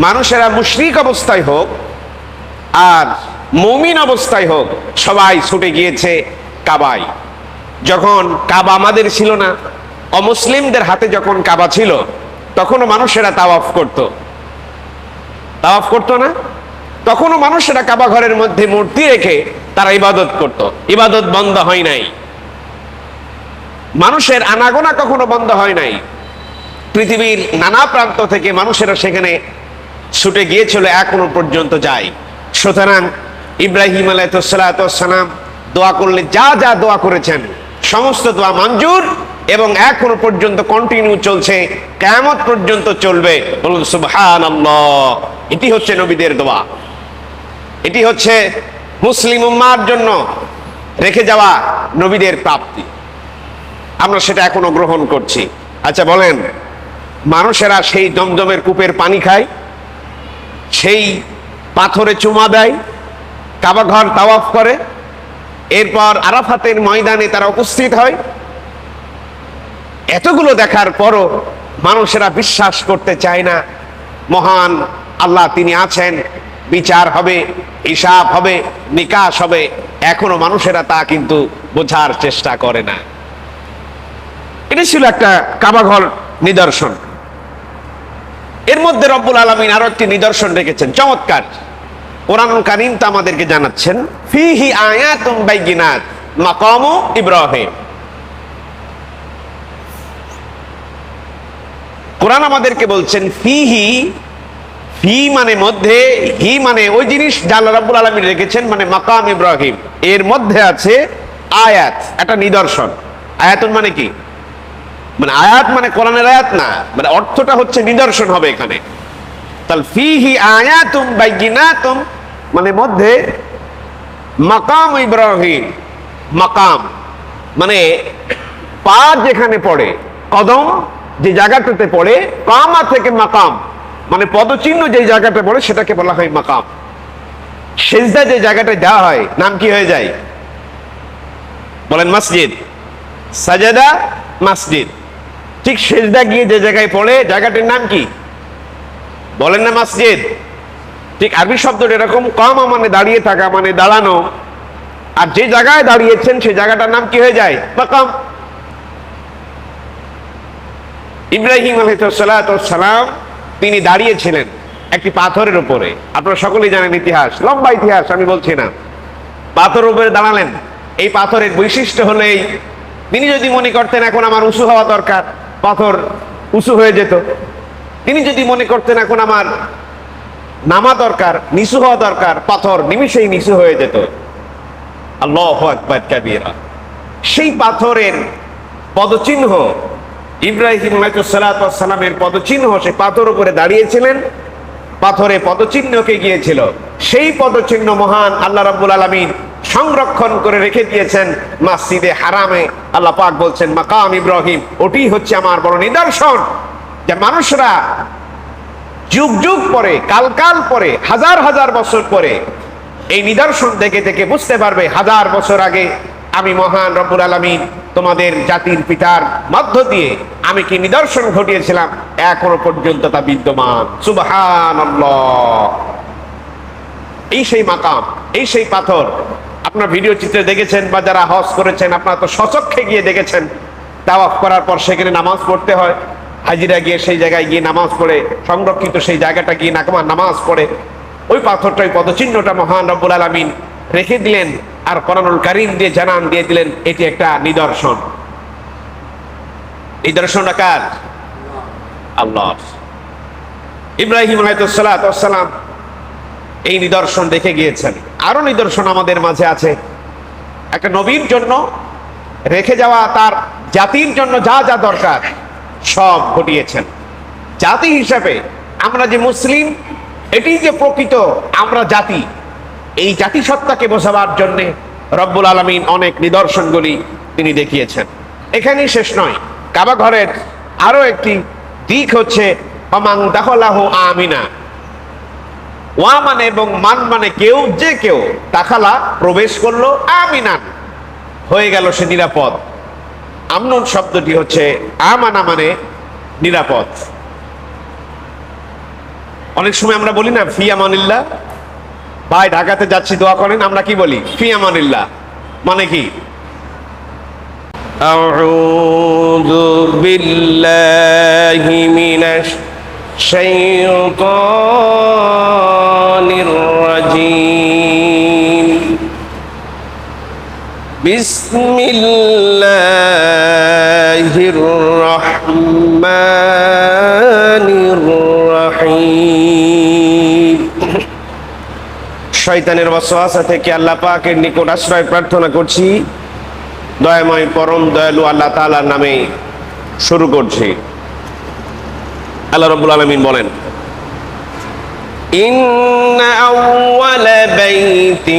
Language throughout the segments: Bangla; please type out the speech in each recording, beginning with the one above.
মানুষেরা মুশরিক অবস্থায় হোক আর মমিন অবস্থায় হোক, সবাই ছুটে গিয়েছে কাবায়। যখন কাবা আমাদের ছিল না, অমুসলিমদের হাতে যখন কাবা ছিল, তখনও মানুষেরা তাওয়াফ করত। তাওয়াফ করতো না? তখনও মানুষেরা কাবা ঘরের মধ্যে মূর্তি রেখে তারা ইবাদত করত। ইবাদত বন্ধ হয় নাই। মানুষের আনাগোনা কখনো বন্ধ হয় নাই। পৃথিবীর নানা প্রান্ত থেকে মানুষেরা সেখানে ছুটে গিয়েছিল এখনও পর্যন্ত যায় সুতরাং ইব্রাহিম আলাইসালাম দোয়া করলে যা যা দোয়া করেছেন, সমস্ত দোয়া মঞ্জুর এবং এখনও পর্যন্ত কন্টিনিউ চলছে কেমন পর্যন্ত চলবে। বলুন এটি হচ্ছে নবীদের দোয়া। এটি হচ্ছে মুসলিম উম্মার জন্য রেখে যাওয়া নবীদের প্রাপ্তি। আমরা সেটা এখনও গ্রহণ করছি। আচ্ছা বলেন, মানুষেরা সেই দমদমের কূপের পানি খায়? সেই পাথরে চুমা দেয় কাবাঘর তাওয়াফ করে। এরপর আরাফাতের ময়দানে তারা উপস্থিত হয়। এতগুলো দেখার পরও মানুষেরা বিশ্বাস করতে চায় না, মহান আল্লাহ তিনি আছেন, বিচার হবে, হিসাব হবে, নিকাশ হবে। এখনও মানুষেরা তা কিন্তু বোঝার চেষ্টা করে না। এটা ছিল একটা কাবাঘর নিদর্শন। এর মধ্যে রব্বুল আলমিন আরও একটি নিদর্শন রেখেছেন। চমৎকার। কোরআন কারিম তা আমাদেরকে জানাচ্ছেন, ফিহি আয়াতুম বাইগিনাত ইব্রাহিম। কোরআন আমাদেরকে বলছেন, ফিহি, ফি মানে মধ্যে, হি মানে ওই জিনিস আল্লাহ রাব্বুল আলামিন রেখেছেন মানে মাকাম ইব্রাহিম। এর মধ্যে আছে আয়াত, একটা নিদর্শন। আয়াতুন মানে কি? মানে আয়াত মানে কোরআনের আয়াত না মানে অর্থটা হচ্ছে নিদর্শন হবে এখানে। তাহলে ফিহি আয়াতুম বাইগিনাতুম মানে মধ্যে মাকাম ইব্রাহিম, মাকাম মানে পা যেখানে পড়ে, কদম যে জায়গাটাতে পড়ে, কামা থেকে মাকাম মানে পদচিহ্ন যে জায়গাটা পড়ে সেটাকে বলা হয় মাকাম। সেজদা যে জায়গাটা দেওয়া হয়, নাম কি হয়ে যায়? বলেন মসজিদ। সাজাদা মসজিদ। ঠিক সেজদা গিয়ে যে জায়গায় পড়ে, জায়গাটির নাম কি? বলেন না মসজিদ। ঠিক আরবি শব্দটা এরকম, কামা মানে দাঁড়িয়ে থাকা মানে দাঁড়ানো। আর যে জায়গায় দাঁড়িয়েছেন, সেই জায়গাটার নাম কি হয়ে যায়? মাকাম। ইব্রাহিম সালাম, তিনি দাঁড়িয়েছিলেন একটি পাথরের উপরে। আপনারা সকলেই জানেন ইতিহাস, লম্বা ইতিহাস, আমি বলছি না। পাথরের উপরে দাঁড়ালেন। এই পাথরের বৈশিষ্ট্য হলেই তিনি যদি মনে করতেন, এখন আমার উঁচু হওয়া দরকার। পাথর উঁচু হয়ে যেত। তিনি যদি মনে করতেন, এখন আমার নামা দরকার, নিচু হওয়া দরকার, পাথর নিমিষেই নিচু হয়ে যেত। আল্লাহ আকবার কাবিরা। সেই পাথরের পদচিহ্ন, ইব্রাহিম সালামের পদচিহ্ন, সে পাথর উপরে দাঁড়িয়েছিলেন। পাথরে পদচিহ্নকে গিয়েছিল। সেই পদচিহ্ন মহান আল্লাহ রাব্বুল আলমিন সংরক্ষণ করে রেখে দিয়েছেন মাসজিদে হারামে। আল্লাহ পাক বলছেন, মাকাম ইব্রাহিম, ওটি হচ্ছে আমার বড় নিদর্শন, যে মানুষরা যুগ যুগ পরে, কাল কাল পরে, হাজার হাজার বছর পরে, এই নিদর্শন দেখে দেখে বুঝতে পারবে, হাজার বছর আগে আমি মহান রব্বুল আলমিন তোমাদের জাতির পিতার মধ্য দিয়ে আমি কি নিদর্শন ঘটিয়েছিলাম? এখনও পর্যন্ত তা বিদ্যমান। সুবহান এই সেই মাকাম, এই সেই পাথর আপনার ভিডিও চিত্রে দেখেছেন বা যারা হজ করেছেন, আপনারা তো সচক্ষে গিয়ে দেখেছেন। তাওয়াফ করার পর সেখানে নামাজ পড়তে হয়। হাজিরা গিয়ে সেই জায়গায় গিয়ে নামাজ পড়ে, সংরক্ষিত সেই জায়গাটা গিয়ে নাকমা নামাজ পড়ে। ওই পাথরটা ওই পদচিহ্নটা মহান রব্বুল আলমিন রেখে দিলেন আর কোরআনুল কারিম দিয়ে জানান দিয়ে দিলেন, এটি একটা নিদর্শন। নিদর্শনটা কার আল্লাহ। ইব্রাহিম আলাইসালাম এই নিদর্শন দেখে গিয়েছেন। আরও নিদর্শন আমাদের মাঝে আছে। একটা নবীর জন্য রেখে যাওয়া, তার জাতির জন্য যা যা দরকার, সব ঘটিয়েছেন। জাতি হিসাবে আমরা যে মুসলিম, এটি যে প্রকৃত, আমরা জাতি। এই জাতিসত্তাকে বোঝাবার জন্যে রব্বুল আলমিন অনেক নিদর্শনগুলি তিনি দেখিয়েছেন। এখানেই শেষ নয়। কাবা ঘরের আরও একটি দিক হচ্ছে অমাং দাহলাহ আমিনা। ওয়া মানে এবং মান মানে কেউ যে কেউ তাখালা প্রবেশ করলো আমিনান হয়ে গেল সে নিরাপদ আমনুন শব্দটি হচ্ছে আমানা মানে নিরাপদ অনেক সময় আমরা বলি না ফি আমানিল্লাহ ভাই ঢাকাতে যাচ্ছি দোয়া করেন আমরা কি বলি ফি আমানিল্লাহ মানে কি أعوذ بالله من الشيطان الرجيم بسم الله الرحمن الرحيم শয়তানের ওয়াসওয়াসা থেকে আল্লাহ পাকের নিকট আশ্রয় প্রার্থনা করছি দয়াময় পরম দয়ালু আল্লাহ তাআলার নামে শুরু করছি আল্লাহ রাব্বুল আলামিন বলেন إن أول بيت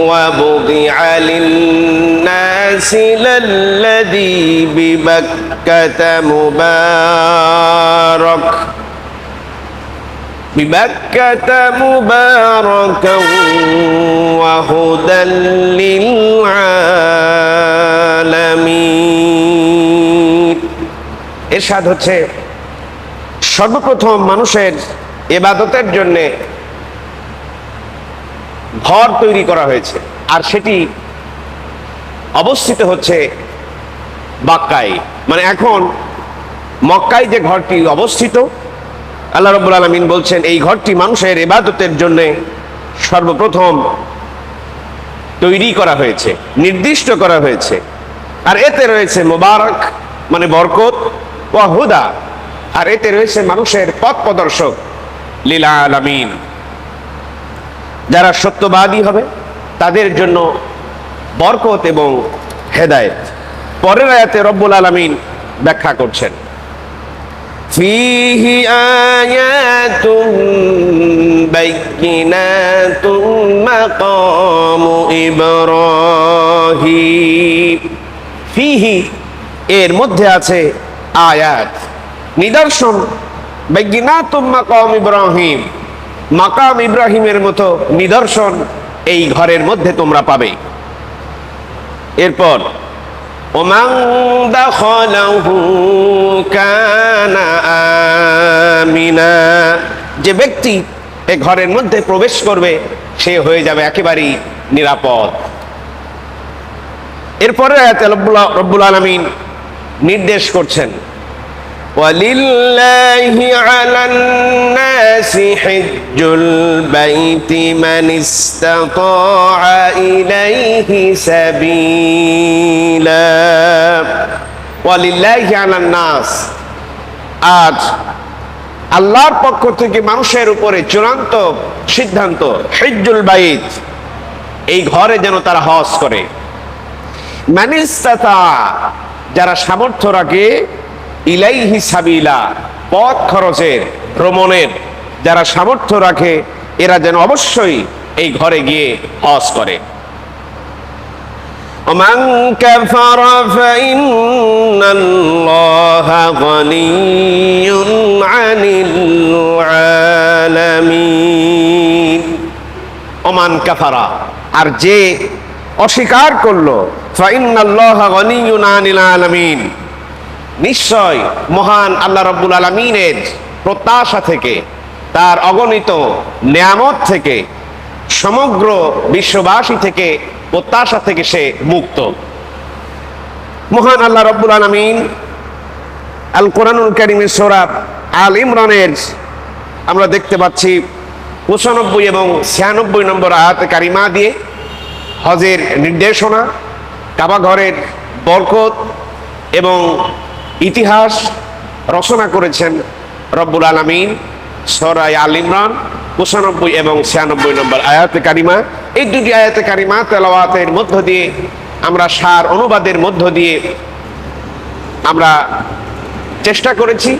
وضع للناس للذي ببكة مبارك ببكة مباركا وهدى للعالمين এরশাদ হচ্ছে সর্বপ্রথম মানুষের এবাদতের জন্যে ঘর তৈরি করা হয়েছে। আর সেটি অবস্থিত হচ্ছে বাক্কায়। মানে এখন মক্কায় যে ঘরটি অবস্থিত, আল্লাহ রব্বুল আলমিন বলছেন, এই ঘরটি মানুষের এবাদতের জন্য সর্বপ্রথম তৈরি করা হয়েছে, নির্দিষ্ট করা হয়েছে। আর এতে রয়েছে মোবারক মানে বরকত ও হুদা। আর এতে রয়েছে মানুষের পথ প্রদর্শক। লীলা আলামিন যারা সত্যবাদী হবে তাদের জন্য বরকত এবং হেদায়েত পরের আয়াতে রব্বুল আলামিন ব্যাখ্যা করছেন فيه آيات بينات مقام إبراهيم فيه এর মধ্যে আছে আয়াত নিদর্শন বেগিনাতুম মাকাম ইব্রাহিম। মাকাম ইব্রাহিমের মতো নিদর্শন এই ঘরের মধ্যে তোমরা পাবে। এরপর কানা আমিনা। যে ব্যক্তি এই ঘরের মধ্যে প্রবেশ করবে, সে হয়ে যাবে একেবারেই নিরাপদ। এরপরে রব্বুল আলামিন নির্দেশ করছেন ولله على الناس حج البيت من استطاع إليه سبيلا ولله على الناس আজ আল্লাহর পক্ষ থেকে মানুষের উপরে চূড়ান্ত সিদ্ধান্ত হিজ্জুল বাইত এই ঘরে যেন তারা হজ করে মানিস্তাতা যারা সামর্থ্য রাখে ইলাইহি সাবিলা পথ খরচের ভ্রমণের যারা সামর্থ্য রাখে এরা যেন অবশ্যই এই ঘরে গিয়ে হজ করে ومن كفر فإن الله غني عن العالمين ওমান কাফারা আর যে অস্বীকার করলো ফাইন্নাল্লাহ গনিয়ুন আনিল আলামিন নিশ্চয় মহান আল্লাহ রব্বুল আলমিনের প্রত্যাশা থেকে, তার অগণিত নিয়ামত থেকে, সমগ্র বিশ্ববাসী থেকে প্রত্যাশা থেকে সে মুক্ত। মহান আল্লাহ রব্বুল আলমিন আল কোরআনুল করিমের সোরাব আল ইমরানের আমরা দেখতে পাচ্ছি পঁচানব্বই এবং ছিয়ানব্বই নম্বর আয়াত কারিমা দিয়ে হজের নির্দেশনা কাবা ঘরের বরকত এবং ইতিহাস রচনা করেছেন রব্বুল আলমিন সরাই আল ইমরান, পঁচানব্বই এবং ছিয়ানব্বই নম্বর আয়াতে কারিমা। এই দুটি আয়াতে কারিমা তেলাওয়াতের মধ্য দিয়ে আমরা সার অনুবাদের মধ্য দিয়ে আমরা চেষ্টা করেছি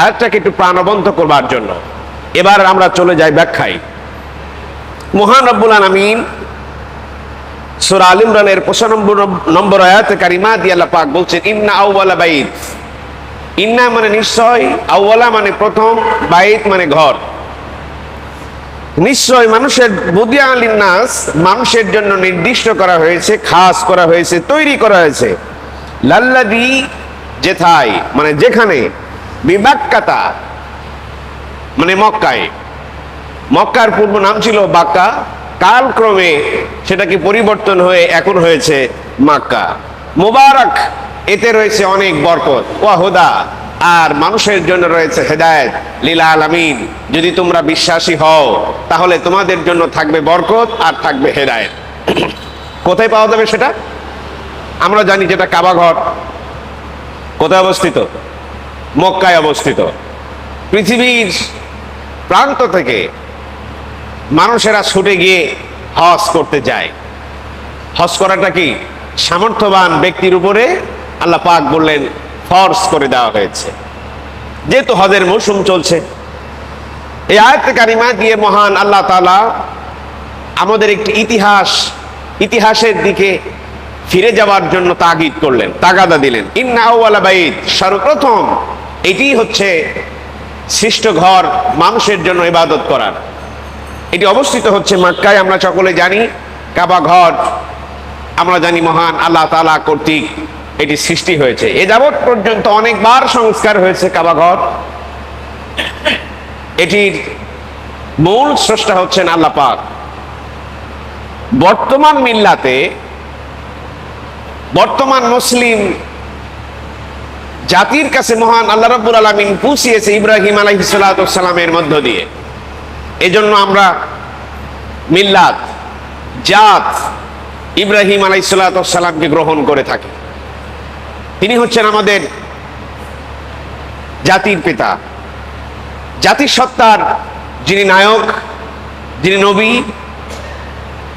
আয়াতটাকে একটু প্রাণবন্ত করবার জন্য। এবার আমরা চলে যাই ব্যাখ্যায়। মহান রব্বুল আলমিন সুরা আল ইমরানের পঁচানব্বই নম্বর আয়াতে কারিমা দিয়ে আল্লাহ পাক বলছেন, ইন্না আউওয়ালা বাইত। ইন্না মানে নিশ্চয় আউওয়ালা মানে প্রথম, বাইত মানে ঘর। নিশ্চয় মানুষের বুদিয়া নাস মানুষের জন্য নির্দিষ্ট করা হয়েছে, খাস করা হয়েছে, তৈরি করা হয়েছে। লাল্লাদি যেথায় মানে যেখানে, বিবাক্কাতা মানে মক্কায়। মক্কার পূর্ব নাম ছিল বাক্কা কালক্রমে সেটাকে পরিবর্তন হয়ে এখন হয়েছে মাক্কা। মোবারক, এতে রয়েছে অনেক বরকত। ওয়াহুদা আর মানুষের জন্য রয়েছে হেদায়েত লীলা আলামিন। যদি তোমরা বিশ্বাসী হও, তাহলে তোমাদের জন্য থাকবে বরকত আর থাকবে হেদায়েত। কোথায় পাওয়া যাবে সেটা? আমরা জানি যেটা কাবাঘর কোথায় অবস্থিত? মক্কায় অবস্থিত। পৃথিবীর প্রান্ত থেকে মানুষেরা ছুটে গিয়ে হজ করতে যায়। হজ করাটা কি? সামর্থ্যবান ব্যক্তির উপরে আল্লাহ পাক বললেন ফর্স করে দেওয়া হয়েছে। যেহেতু হজের মৌসুম চলছে, এই আয়ত্তে কারিমা দিয়ে মহান আল্লাহ তালা আমাদের একটি ইতিহাস, ইতিহাসের দিকে ফিরে যাওয়ার জন্য তাগিদ করলেন, তাগাদা দিলেন। ইন্না আউয়ালা বাইত, সর্বপ্রথম এটি হচ্ছে সৃষ্ট ঘর মানুষের জন্য ইবাদত করার। এটি অবস্থিত হচ্ছে মক্কায়, আমরা সকলে জানি। কাবা ঘর, আমরা জানি মহান আল্লাহ তালা কর্তৃক এটি সৃষ্টি হয়েছে। এ যাবৎ পর্যন্ত অনেকবার সংস্কার হয়েছে কাবা ঘর। এটির মূল স্রষ্টা হচ্ছেন আল্লাহ পাক। বর্তমান মিল্লাতে বর্তমান মুসলিম জাতির কাছে মহান আল্লাহ রাব্বুল আলামিন পুষিয়েছে ইব্রাহিম আলাইহিস সালামের মধ্য দিয়ে। এজন্য আমরা মিল্লাত, জাত ইব্রাহিম আলাইহিস সালামকে গ্রহণ করে থাকি। তিনি হচ্ছেন আমাদের জাতির পিতা। জাতির সত্তার যিনি নায়ক, যিনি নবী,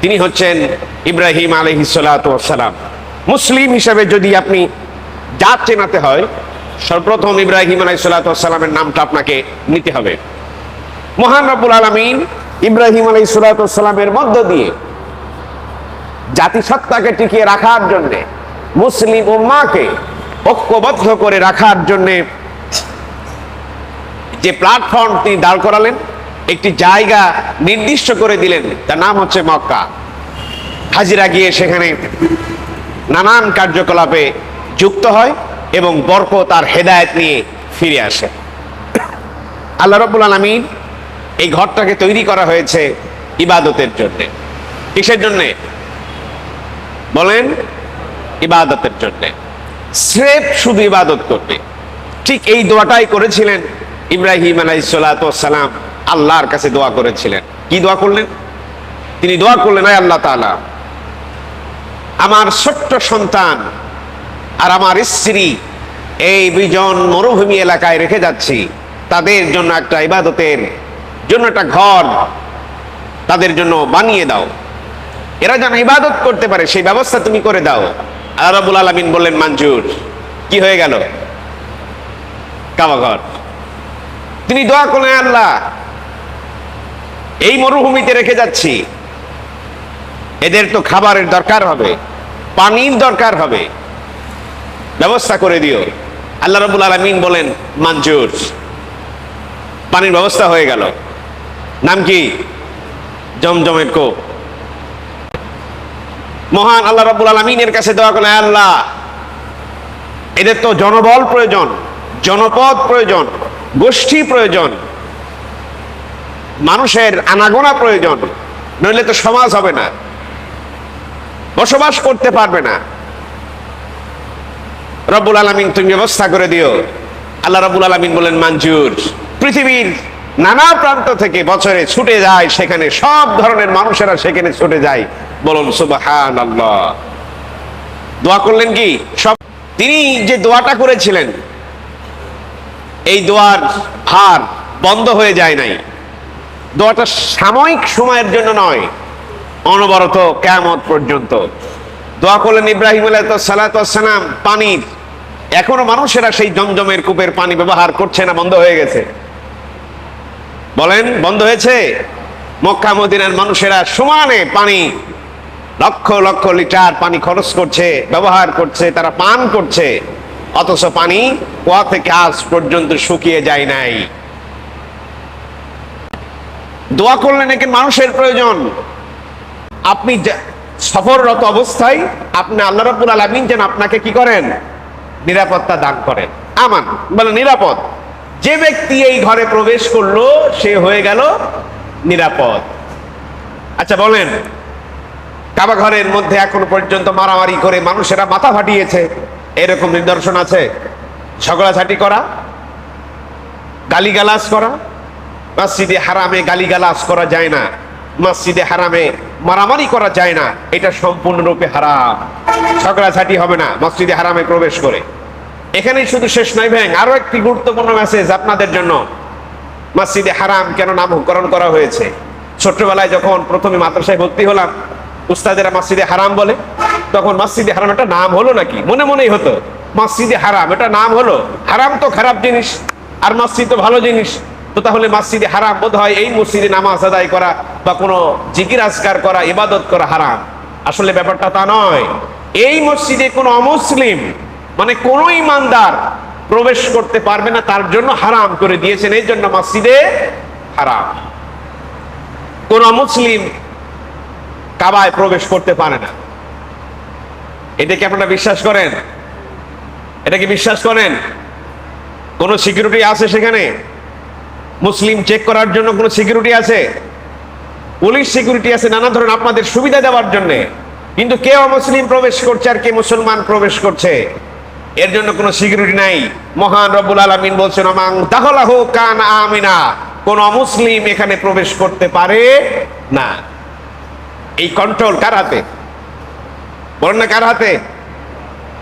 তিনি হচ্ছেন ইব্রাহিম আলহিসাল্লাম মুসলিম হিসেবে যদি আপনি জাত চেনাতে হয়, সর্বপ্রথম ইব্রাহিম আলাইসাল্লামের নামটা আপনাকে নিতে হবে। মহান রব্বুল আলমিন ইব্রাহিম আলাইসাল্লামের মধ্য দিয়ে জাতিসত্তাকে টিকিয়ে রাখার জন্যে, মুসলিম উম্মাকে ঐক্যবদ্ধ করে রাখার জন্যে যে প্ল্যাটফর্ম তিনি দাঁড় করালেন, একটি জায়গা নির্দিষ্ট করে দিলেন, তার নাম হচ্ছে মক্কা। হাজিরা গিয়ে সেখানে নানান কার্যকলাপে যুক্ত হয় এবং বরকত আর হেদায়েত নিয়ে ফিরে আসে। আল্লাহ রবুল আলমিন এই ঘরটাকে তৈরি করা হয়েছে ইবাদতের জন্য। কিসের জন্যে? বলেন, ইবাদতের জন্য। স্রেফ শুধু ইবাদত করবে। ঠিক এই দোয়াটাই করেছিলেন ইব্রাহিম আলাইসালাম আল্লাহর কাছে দোয়া করেছিলেন। কি দোয়া করলেন? তিনি দোয়া করলেন আয় আল্লাহ তাআলা, আমার ছোট্ট সন্তান আর আমার স্ত্রী এই দুইজন মরুভূমি এলাকায় রেখে যাচ্ছি। তাদের জন্য একটা ইবাদতের জন্য একটা ঘর তাদের জন্য বানিয়ে দাও। এরা যেন ইবাদত করতে পারে, সেই ব্যবস্থা তুমি করে দাও। আরবুল আলমিন বললেন মঞ্জুর কি হয়ে গেল? কাবাঘর। তিনি দোয়া করলেন আল্লাহ, এই মরুভূমিতে রেখে যাচ্ছি। এদের তো খাবারের দরকার হবে, পানির দরকার হবে। ব্যবস্থা করে দিও। আল্লাহ রবুল আলমিন বলেন মঞ্জুর পানির ব্যবস্থা হয়ে গেল। নাম কি? জমজমের কোপ। মহান আল্লাহ রাব্বুল আলমিনের কাছে দোয়া করলেন আল্লাহ। এদের তো জনবল প্রয়োজন, জনপদ প্রয়োজন, গোষ্ঠী প্রয়োজন, মানুষের আনাগোনা প্রয়োজন, নইলে তো সমাজ হবে না, বসবাস করতে পারবে না। রব্বুল আলমিন তুমি ব্যবস্থা করে দিও। আল্লাহ রব্বুল আলমিন বলেন মঞ্জুর পৃথিবীর নানা প্রান্ত থেকে বছরে ছুটে যায়, সেখানে সব ধরনের মানুষেরা সেখানে ছুটে যায়। বলুন সুবাহান আল্লাহ দোয়া করলেন কি? সব তিনি যে দোয়াটা করেছিলেন, এই দোয়ার ভার বন্ধ হয়ে যায় নাই। দোয়াটা সাময়িক সময়ের জন্য নয়, অনবরত কেমত পর্যন্ত। দোয়া করলেন ইব্রাহিম সালাম, পানির। এখনও মানুষেরা সেই জমজমের কূপের পানি ব্যবহার করছে না, বন্ধ হয়ে গেছে। বলেন, বন্ধ হয়েছে। মক্কা মদিনার মানুষেরা সমানে পানি, লক্ষ লক্ষ লিটার পানি খরচ করছে, ব্যবহার করছে, তারা পান করছে। অথচ পানি কুয়া থেকে আজ পর্যন্ত শুকিয়ে যায় নাই। দোয়া করলেন একে মানুষের প্রয়োজন। আপনি সফররত অবস্থায় আপনি আল্লাহ রাব্বুল আলামিন যেন আপনাকে কি করেন? নিরাপত্তা দান করেন। আমান, বলে নিরাপদ। যে ব্যক্তি এই ঘরে প্রবেশ করল, সে হয়ে গেল নিরাপদ। আচ্ছা বলেন, কাবা ঘরের মধ্যে এখন পর্যন্ত মারামারি করে মানুষেরা মাথা ফাটিয়েছে? এরকম নিদর্শন আছে? ঝগড়াঝাটি করা? গালিগালাজ করা? মসজিদে হারামে গালিগালাজ করা যায় না। মসজিদে হারামে মারামারি করা যায় না। এটা সম্পূর্ণরূপে হারাম। ঝগড়াঝাটি হবে না মসজিদে হারামে প্রবেশ করে। এখানেই শুধু শেষ নয় ভ্যাং আরও একটি গুরুত্বপূর্ণ মেসেজ আপনাদের জন্য। মসজিদে হারাম কেন নামকরণ করা হয়েছে? ছোট্টবেলায় যখন প্রথমে মাদ্রাসায় ভর্তি হলাম, উস্তাদেরা মসজিদে হারাম বলে, তখন মসজিদে হারাম একটা নাম হলো নাকি? মনে মনেই হতো, মসজিদে হারাম, এটা নাম হলো। হারাম তো খারাপ জিনিস, আর মসজিদ তো ভালো জিনিস। তো তাহলে মসজিদে হারাম বোধ হয় এই মসজিদে নামাজ আদায় করা বা কোনো জিকির আজকার করা, ইবাদত করা হারাম। আসলে ব্যাপারটা তা নয়। এই মসজিদে কোনো অমুসলিম মানে কোন ইমানদার প্রবেশ করতে পারবে না, তার জন্য হারাম করে দিয়েছেন, এই জন্য মসজিদে হারাম। কোন মুসলিম কাবায় প্রবেশ করতে পারে না। এটা কি আপনারা বিশ্বাস করেন? এটা কি বিশ্বাস করেন? কোন সিকিউরিটি আছে সেখানে? মুসলিম চেক করার জন্য কোনো সিকিউরিটি আছে? পুলিশ সিকিউরিটি আছে, নানা ধরনের আপনাদের সুবিধা দেওয়ার জন্য। কিন্তু কেউ মুসলিম প্রবেশ করছে আর কে মুসলমান প্রবেশ করছে? এর জন্য কোনো সিকিউরিটি নাই। মহান রব্বুল আলামিন বলছেন আমাং তাহলাহ কান আমিনা। কোন অমুসলিম এখানে প্রবেশ করতে পারে না। এই কন্ট্রোল কার হাতে? বলেন না কার হাতে?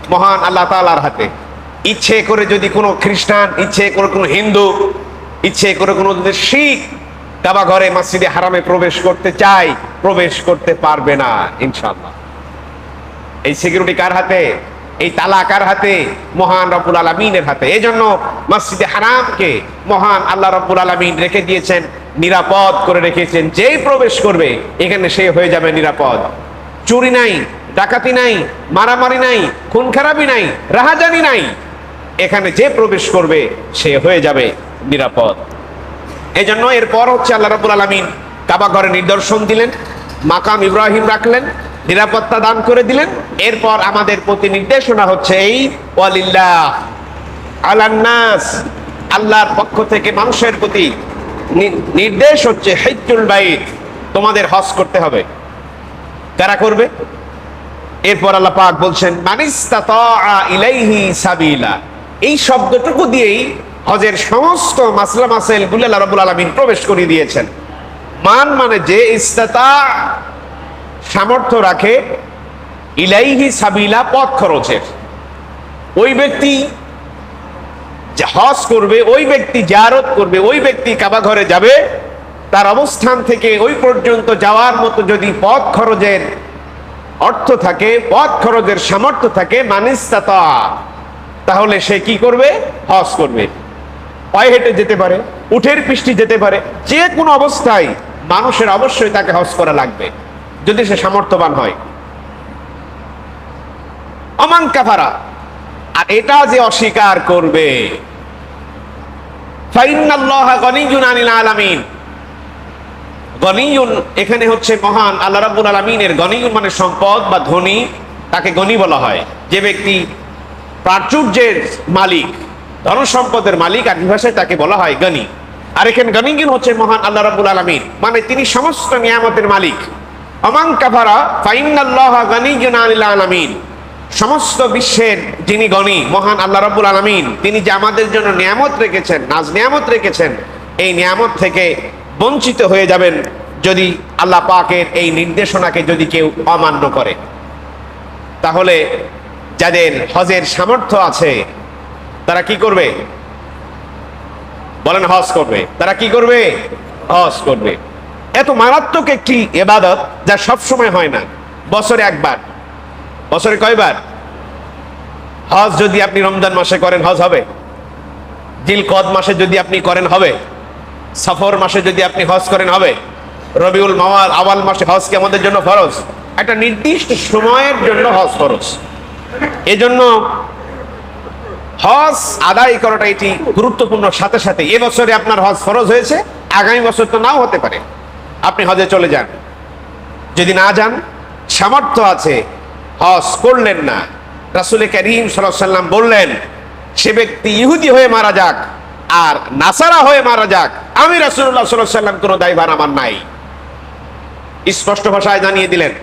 মহান আল্লাহ তাআলার হাতে। ইচ্ছে করে যদি কোনো খ্রিস্টান, ইচ্ছে করে কোনো হিন্দু, ইচ্ছে করে কোনো শিখ কাবা ঘরে মসজিদে হারামে প্রবেশ করতে চায়, প্রবেশ করতে পারবে না ইনশাল্লাহ এই সিকিউরিটি কার হাতে? এই তালাকার হাতে, মহান রব্বুল আলমিনের হাতে। এই জন্য মসজিদে হারামকে মহান আল্লাহ রব্বুল আলমিন রেখে দিয়েছেন, নিরাপদ করে রেখেছেন। যেই প্রবেশ করবে, এখানে সে হয়ে যাবে নিরাপদ। চুরি নাই, ডাকাতি নাই, মারামারি নাই খুন খারাপি নাই, রাহাজানি নাই। এখানে যে প্রবেশ করবে, সে হয়ে যাবে নিরাপদ। এই জন্য এরপর হচ্ছে আল্লাহ রাবুল আলমিন কাবা ঘরে নিদর্শন দিলেন, মাকাম ইব্রাহিম রাখলেন নিরাপত্তা দান করে দিলেন। এরপর আমাদের প্রতি নির্দেশনা হচ্ছে এই, ওয়ালিল্লাহ আলান্নাস আল্লাহর পক্ষ থেকে মানুষের প্রতি নির্দেশ হচ্ছে হেজ্জুল বাইত, তোমাদের হজ করতে হবে। কারা করবে? এরপর আল্লাহ পাক বলছেন ইলাইহি সাবিলা। এই শব্দটুকু দিয়েই হজের সমস্ত মাসলা মাসাইলগুলো আল্লাহ রাব্বুল আলামিন প্রবেশ করিয়ে দিয়েছেন। মান মানে যে ইস্তাতা সামর্থ্য রাখে, ইলাইহি সাবিলা পথ খরচের। ওই ব্যক্তি হজ করবে, ওই ব্যক্তি জারত করবে, ওই ব্যক্তি কাবা ঘরে যাবে, তার অবস্থান থেকে ওই পর্যন্ত যাওয়ার মতো যদি পথ খরচের অর্থ থাকে, পথ খরচের সামর্থ্য থাকে, মানিস্তাতা, তাহলে সে কি করবে? হজ করবে। পায়ে হেঁটে যেতে পারে, উঠের পৃষ্টি যেতে পারে, যে কোনো অবস্থায় মানুষের অবশ্যই তাকে হজ করা লাগবে। যদি সে সামর্থ্যবান হয়। অমান কাফারা। আর এটা যে অস্বীকার করবে। এখানে হচ্ছে মহান আল্লাহ রাব্বুল আলামিনের গনিয়ুন মানে সম্পদ বা ধনী, তাকে গনি বলা হয়। যে ব্যক্তি প্রাচুর্যের মালিক ধন সম্পদের মালিক, আর ভাষায় তাকে বলা হয় গনি। আর এখানে গনিয়ুন হচ্ছে মহান আল্লাহ রাব্বুল আলামিন। মানে তিনি সমস্ত নিয়ামতের মালিক। অমান কাফারা, ফাইন্নাল্লাহা গনিয়্যুন আনিল আলামিন। সমস্ত বিশ্বের যিনি গণী, মহান আল্লাহ রাব্বুল আলামিন, তিনি যে আমাদের জন্য নিয়ামত রেখেছেন, নাজ নিয়ামত রেখেছেন, এই নিয়ামত থেকে বঞ্চিত হয়ে যাবেন যদি আল্লাহ পাকের এই নির্দেশনাকে যদি কেউ অমান্য করে। তাহলে যাদের হজের সামর্থ্য আছে, তারা কি করবে? বলেন হজ করবে। তারা কি করবে? হজ করবে। এত মারাত্মক একটি এবাদত যা সবসময় হয় না। বছরে একবার। বছরে কয়বার? হজ যদি আপনি রমজান মাসে করেন, হজ হবে। জিল কদ মাসে যদি আপনি করেন, হবে। সফর মাসে যদি আপনি হজ করেন, হবে। রবিউল মাওয়াল আওয়াল মাসে হজ কি আমাদের জন্য ফরজ? একটা নির্দিষ্ট সময়ের জন্য হজ ফরজ। এজন্য হজ আদায় করাটা এটি গুরুত্বপূর্ণ। সাথে সাথে এবছরে আপনার হজ ফরজ হয়েছে, আগামী বছর তো নাও হতে পারে। আপনি হজে চলে যান। যদি না যান, সামর্থ্য আছে, হজ করলেন না। রাসুল করিম সাল্লাম বললেন, সে ব্যক্তি ইহুদি হয়ে মারা যাক, আর নাসারা হয়ে মারা যাক। আমি আলাইহি সাল্লাম কোনো দায়ভার আমার নাই। স্পষ্ট ভাষায় জানিয়ে দিলেন,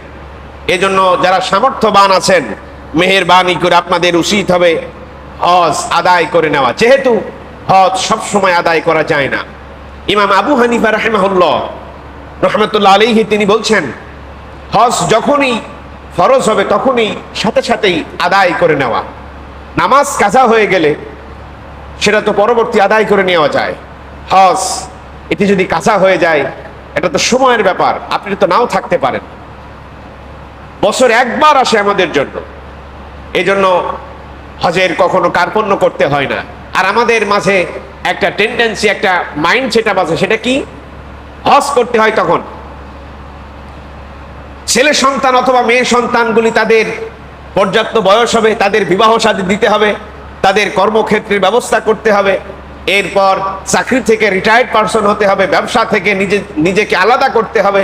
এজন্য যারা সামর্থ্যবান আছেন, মেহেরবানি করে আপনাদের উচিত হবে হজ আদায় করে নেওয়া। যেহেতু হজ সবসময় আদায় করা যায় না। ইমাম আবু হানিফা রাহেমাহুল্লাহ রহমতুল্লাহ আলাইহি তিনি বলছেন, হজ যখনই ফরজ হবে তখনই সাথে সাথেই আদায় করে নেওয়া। নামাজ কাজা হয়ে গেলে সেটা তো পরবর্তী আদায় করে নেওয়া যায়। হজ, এটি যদি কাঁচা হয়ে যায়, এটা তো সময়ের ব্যাপার, আপনি তো নাও থাকতে পারেন। বছর একবার আসে আমাদের জন্য। এই জন্য হজের কখনো কার্পণ্য করতে হয় না। আর আমাদের মাঝে একটা টেন্ডেন্সি একটা মাইন্ড সেট আছে, সেটা কি? হজ করতে হয় তখন। ছেলে সন্তান অথবা মেয়ে সন্তানগুলি তাদের পর্যাপ্ত বয়স হবে, তাদের বিবাহ সাথে দিতে হবে, তাদের কর্মক্ষেত্রের ব্যবস্থা করতে হবে, এরপর চাকরি থেকে রিটায়ার্ড পার্সন হতে হবে, ব্যবসা থেকে নিজে, নিজেকে আলাদা করতে হবে,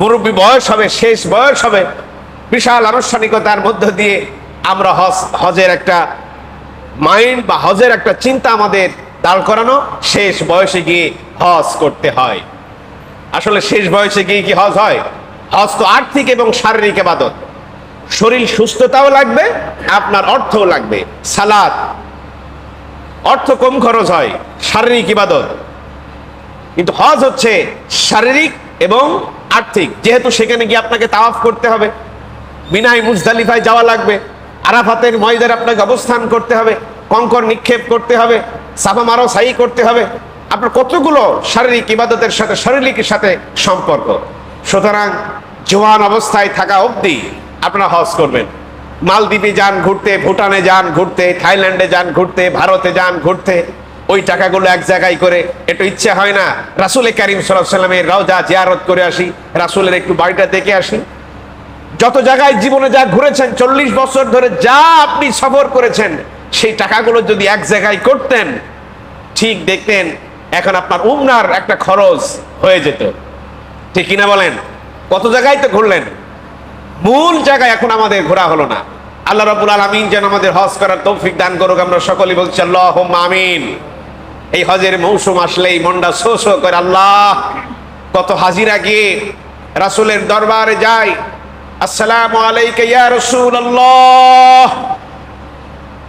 মুরব্বী বয়স হবে, শেষ বয়স হবে, বিশাল আনুষ্ঠানিকতার মধ্য দিয়ে আমরা হজ, হজের একটা মাইন্ড বা হজের একটা চিন্তা আমাদের দাঁড় করানো, শেষ বয়সে গিয়ে হজ করতে হয়। আসলে শেষ বয়সে গিয়ে কি হজ হয়? হজ তো আর্থিক এবং শারীরিক এবাদত শরীর সুস্থতাও লাগবে, আপনার অর্থও লাগবে। সালাদ, অর্থ কম খরচ হয়, শারীরিক ইবাদত। কিন্তু হজ হচ্ছে শারীরিক এবং আর্থিক। যেহেতু সেখানে গিয়ে আপনাকে তাওয়াফ করতে হবে বিনাই মুজদালিফায় যাওয়া লাগবে, আরাফাতের ময়দার আপনাকে অবস্থান করতে হবে কঙ্কর নিক্ষেপ করতে হবে সাফা মারো সাই করতে হবে আপনার কতগুলো শারীরিক ইবাদতের সাথে শারীরিকের সাথে সম্পর্ক? সুতরাং জোয়ান অবস্থায় থাকা অবধি আপনারা হজ করবেন। মালদ্বীপে যান, ঘুরতে, ভুটানে যান, ঘুরতে, থাইল্যান্ডে যান, ঘুরতে, ভারতে যান, ঘুরতে, ওই টাকাগুলো এক জায়গায় করে, একটু ইচ্ছা হয় না রাসুল করিম সাল্লামের রওজা জিয়ারত করে আসি, রাসুলের একটু বাড়িটা দেখে আসি। যত জায়গায় জীবনে যা ঘুরেছেন, চল্লিশ বছর ধরে যা আপনি সফর করেছেন, সেই টাকাগুলো যদি এক জায়গায় করতেন, ঠিক দেখতেন এখন আপনার উমনার একটা খরচ হয়ে যেত। ঠিক কিনা বলেন? কত জায়গায় তো ঘুরলেন? মূল জায়গায় এখন আমাদের ঘোরা হলো না। আল্লাহ রাব্বুল আলামিন যেন আমাদের হজ করার তৌফিক দান করুক, আমরা সকলেই বলছি আল্লাহ আমিন। এই হজের মৌসুম আসলেই মনটা শো শো করে, আল্লাহ, কত হাজিরা গিয়ে রাসূলের দরবারে যায় আসসালাম ইয়া রাসূলুল্লাহ।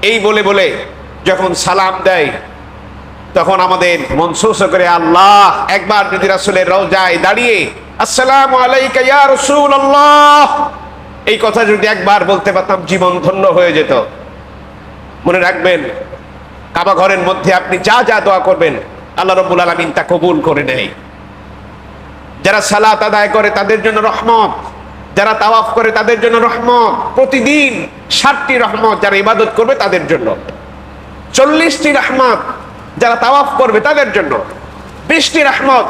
এই বলে বলে যখন সালাম দেয় তখন আমাদের মন শোষ করে আল্লাহ একবার যদি রাসূলের রওজায় দাঁড়িয়ে, আসসালামু আলাইকা ইয়া রাসূলুল্লাহ, এই কথা যদি একবার বলতে পারতাম, জীবন ধন্য হয়ে যেত। মনে রাখবেন, কাবা ঘরের মধ্যে আপনি যা যা দোয়া করবেন, আল্লাহ রব্বুল আলামিন তা কবুল করে নেয়। যারা সালাত আদায় করে, তাদের জন্য রহমত। যারা তাওয়াফ করে, তাদের জন্য রহমত। প্রতিদিন ষাটটি রহমত যারা ইবাদত করবে, তাদের জন্য। চল্লিশটি রহমত যারা তাওয়াফ করবে তাদের জন্য। বৃষ্টির রহমত,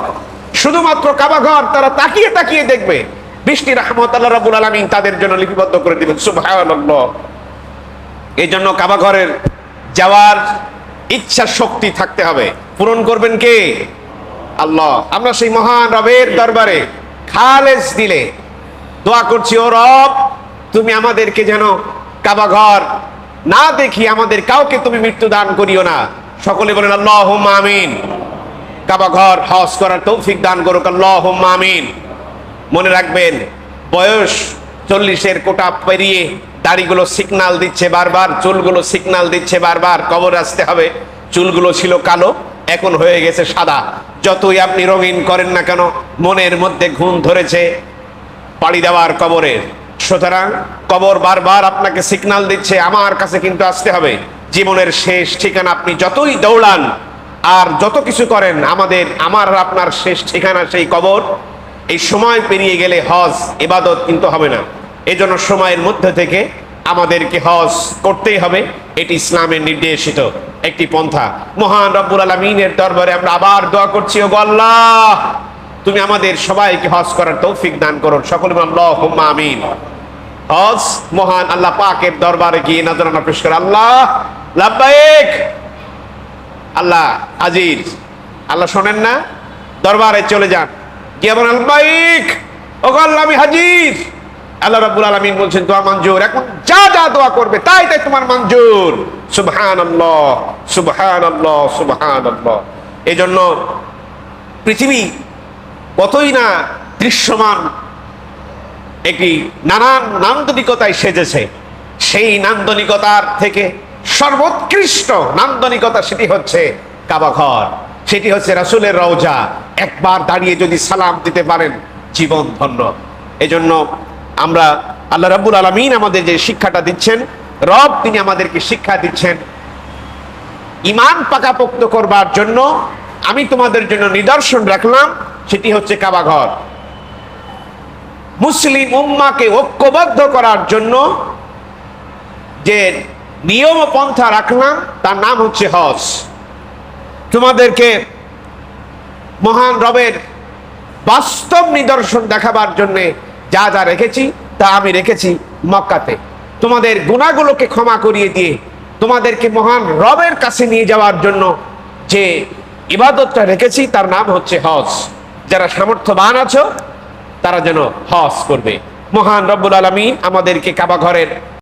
শুধুমাত্র কাবাঘর তারা তাকিয়ে তাকিয়ে দেখবে। বৃষ্টির রহমত আল্লাহ রাবুল আলমিন তাদের জন্য লিপিবদ্ধ করে দিবেন, সুবহানাল্লাহ। এই জন্য কাবাঘরের যাওয়ার ইচ্ছা শক্তি থাকতে হবে। পূরণ করবেন কে? আল্লাহ। আমরা সেই মহান রবের দরবারে খালেজ দিলে দোয়া করছি, ও রব, তুমি আমাদেরকে যেন কাবাঘর না দেখি আমাদের কাউকে তুমি মৃত্যু দান করিও না। সকলে বলেন আল্লাহ আমিন। কাবা ঘর, হজ করার তৌফিক দান করুক আল্লাহ আমিন। মনে রাখবেন, বয়স চল্লিশের কোটা পেরিয়ে দাড়িগুলো সিগনাল দিচ্ছে বারবার, চুলগুলো সিগনাল দিচ্ছে বারবার, কবর আসতে হবে, চুলগুলো ছিল কালো, এখন হয়ে গেছে সাদা। যতই আপনি রঙিন করেন না কেন, মনের মধ্যে ঘুম ধরেছে পাড়ি দেওয়ার কবরের। সুতরাং কবর বারবার আপনাকে সিগনাল দিচ্ছে, আমার কাছে কিন্তু আসতে হবে। জীবনের শেষ ঠিকানা আপনি যতই দৌড়ান আর যত কিছু করেন, আমাদের, আমার আপনার শেষ ঠিকানা সেই কবর। এই সময় পেরিয়ে গেলে হজ এবাদত কিন্তু হবে না। এই জন্য সময়ের মধ্যে থেকে আমাদেরকে হজ করতেই হবে। এটি ইসলামের নির্দেশিত একটি পন্থা। মহান রব্বুল আলমিনের দরবারে আমরা আবার দোয়া করছি ও আল্লাহ! তুমি আমাদের সবাইকে হজ করার তৌফিক দান করো সকলে আল্লাহুম্মা আমিন। হজ, মহান আল্লাহ পাকের দরবারে গিয়ে নজরানা পেশ করে, আল্লাহ, লাব্বাইক। আল্লাহ আজিজ আল্লাহ শোনেন না? দরবারে চলে যান। গিয়ে বলেন আলবাইক ও আল্লাহ, আমি হাজির। আল্লাহ রাব্বুল আলামিন বলছেন, দোয়া মঞ্জুর। এখন যা যা দোয়া করবে, তাই তাই তোমার মঞ্জুর। সুবহানাল্লাহ সুবহানাল্লাহ সুবহানাল্লাহ। এই জন্য পৃথিবী কতই না দৃশ্যমান একটি নানান নান্দনিকতায় সেজেছে। সেই নান্দনিকতার থেকে সর্বোৎকৃষ্ট নান্দনিকতা সেটি হচ্ছে কাবাঘর সেটি হচ্ছে রাসূলের রওজা। একবার দাঁড়িয়ে যদি সালাম দিতে পারেন, জীবন ধন্য। এজন্য আমরা আল্লাহ রাব্বুল আলামিন আমাদের যে শিক্ষাটা দিচ্ছেন, রব তিনি আমাদেরকে শিক্ষা দিচ্ছেন ইমান পাকাপোক্ত করবার জন্য আমি তোমাদের জন্য নিদর্শন রাখলাম, সেটি হচ্ছে কাবাঘর মুসলিম উম্মাকে ঐক্যবদ্ধ করার জন্য যে নিয়ম পন্থা রাখলাম, তার নাম হচ্ছে হজ। তোমাদেরকে মহান রবের বাস্তব নিদর্শন দেখাবার জন্য যা যা রেখেছি, তা আমি রেখেছি মক্কাতে। তোমাদের গুণাগুলোকে ক্ষমা করিয়ে দিয়ে, তোমাদেরকে মহান রবের কাছে নিয়ে যাওয়ার জন্য যে ইবাদতটা রেখেছি, তার নাম হচ্ছে হজ। যারা সামর্থ্যবান আছো তারা যেন হস করবে। মহান রব্বুল আলমিন আমাদেরকে কাবা ঘরের